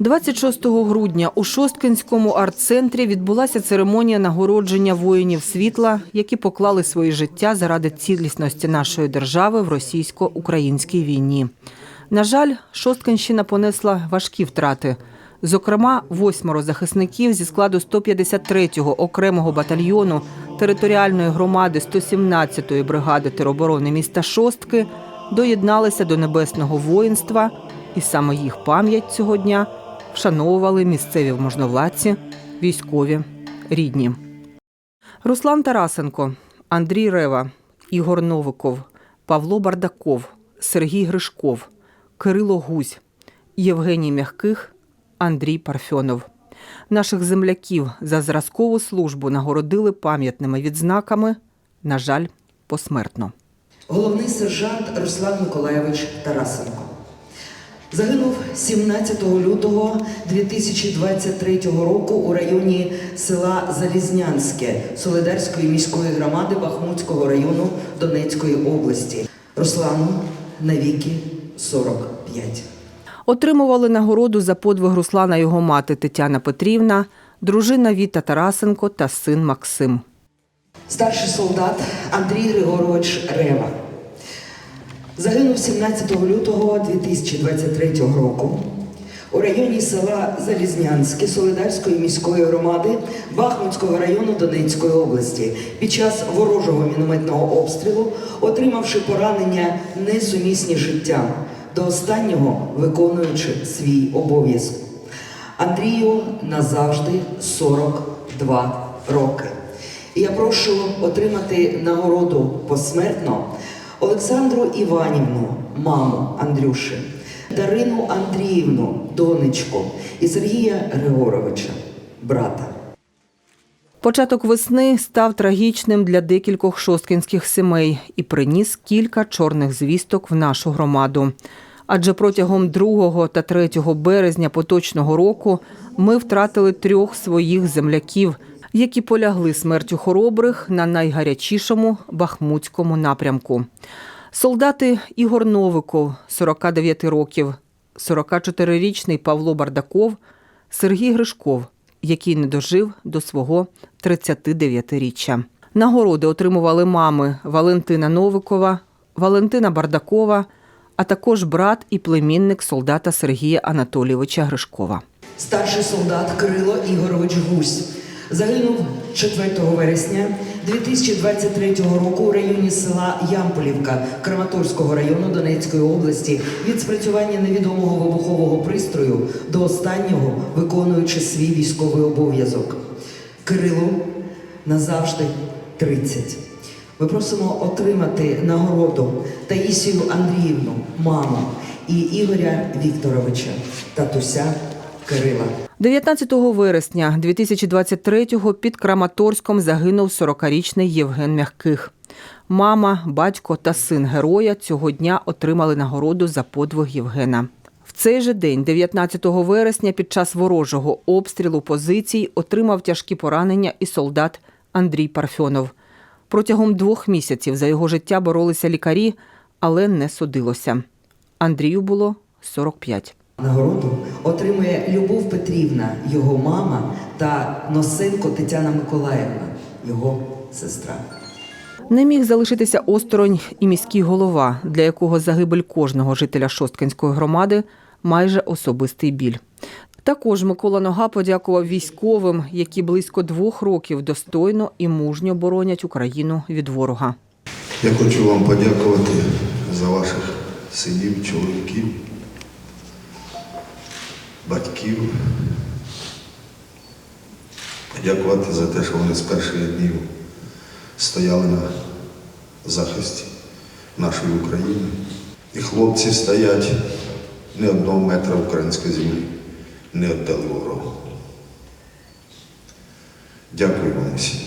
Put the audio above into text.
26 грудня у Шосткинському арт-центрі відбулася церемонія нагородження воїнів світла, які поклали свої життя заради цілісності нашої держави в російсько-українській війні. На жаль, Шосткинщина понесла важкі втрати. Зокрема, восьмеро захисників зі складу 153-го окремого батальйону територіальної громади 117-ї бригади тероборони міста Шостки доєдналися до небесного воїнства, і саме їх пам'ять цього дня вшановували місцеві можновладці, військові, рідні. Руслан Тарасенко, Андрій Рева, Ігор Новиков, Павло Бардаков, Сергій Гришков, Кирило Гузь, Євгеній Мягких, Андрій Парфьонов. Наших земляків за зразкову службу нагородили пам'ятними відзнаками, на жаль, посмертно. Головний сержант Руслан Миколайович Тарасенко. Загинув 17 лютого 2023 року у районі села Залізнянське Солидарської міської громади Бахмутського району Донецької області. Руслану навіки 45. Отримували нагороду за подвиг Руслана його мати Тетяна Петрівна, дружина Віта Тарасенко та син Максим. Старший солдат Андрій Григорович Рева. Загинув 17 лютого 2023 року у районі села Залізнянське Солидарської міської громади Бахмутського району Донецької області під час ворожого мінометного обстрілу, отримавши поранення несумісні з життям, до останнього виконуючи свій обов'язок. Андрію назавжди 42 роки. І я прошу отримати нагороду посмертно Олександру Іванівну, маму Андрюши, Дарину Андріївну, донечку і Сергія Григоровича, брата. Початок весни став трагічним для декількох шосткінських сімей і приніс кілька чорних звісток в нашу громаду. Адже протягом 2 та 3 березня поточного року ми втратили трьох своїх земляків, які полягли смертю хоробрих на найгарячішому бахмутському напрямку. Солдати Ігор Новиков, 49 років, 44-річний Павло Бардаков, Сергій Гришков, який не дожив до свого 39-річчя. Нагороди отримували мами Валентина Новикова, Валентина Бардакова, а також брат і племінник солдата Сергія Анатолійовича Гришкова. Старший солдат Кирило Ігорович Гусь загинув 4 вересня 2023 року у районі села Ямполівка Краматорського району Донецької області від спрацювання невідомого вибухового пристрою до останнього виконуючи свій військовий обов'язок. Кирилу назавжди 30. Ми просимо отримати нагороду Таїсію Андріївну, маму, і Ігоря Вікторовича, татуся Кирила. 19 вересня 2023-го під Краматорськом загинув 40-річний Євген Мягких. Мама, батько та син героя цього дня отримали нагороду за подвиг Євгена. В цей же день, 19 вересня, під час ворожого обстрілу позицій отримав тяжкі поранення і солдат Андрій Парфьонов. Протягом двох місяців за його життя боролися лікарі, але не судилося. Андрію було 45. Нагороду отримує Любов Петрівна, його мама, та Носенко Тетяна Миколаївна, його сестра. Не міг залишитися осторонь і міський голова, для якого загибель кожного жителя Шосткинської громади майже особистий біль. Також Микола Нога подякував військовим, які близько двох років достойно і мужньо боронять Україну від ворога. Я хочу вам подякувати за ваших синів, чоловіків, батьків. Подякувати за те, що вони з перших днів стояли на захисті нашої України. І хлопці стоять не одного метра української землі, не віддали ворогу. Дякую вам всім.